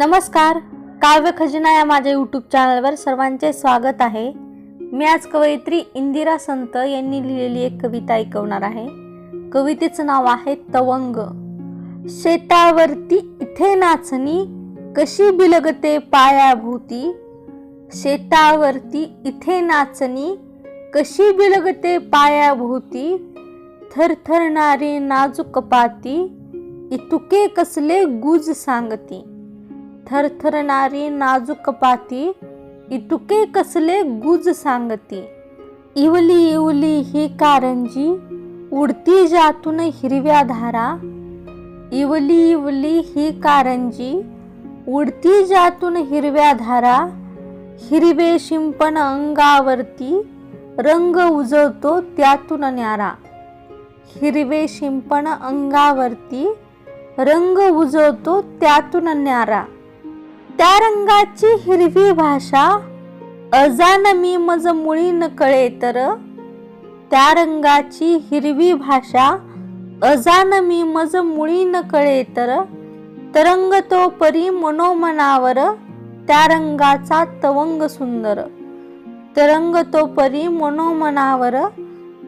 नमस्कार. काव्य खजिना या माझ्या यूट्यूब चॅनलवर सर्वांचे स्वागत आहे. मी आज कवयित्री इंदिरा संत यांनी लिहिलेली एक कविता ऐकवणार आहे. कवितेचं नाव आहे तवंग. शेतावरती इथे नाचणी कशी बिलगते पायाभूती? शेतावरती इथे नाचणी कशी बिलगते पायाभूती? थरथरणारी नाजूक कपाती इतुके कसले गुज सांगती? थरथरणारी नाजूक पाती इतुके कसले गुज सांगती. इवली इवली ही कारंजी उडती जातून हिरव्या धारा. इवली इवली ही कारंजी उडती जातून हिरव्या धारा. हिरवे शिंपण अंगावरती रंग उजळतो त्यातून न्यारा. हिरवे शिंपण अंगावरती रंग उजळतो त्यातून न्यारा. त्या रंगाची हिरवी भाषा अजान मी मज मुळी न कळे तर त्या रंगाची हिरवी भाषा अजान मी मज मुळी न कळे तर तरंग तो परी मनोमनावर त्या रंगाचा तवंग सुंदर. तरंग तो परी मनोमनावर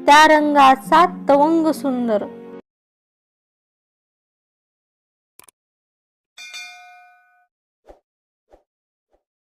त्या रंगाचा तवंग सुंदर.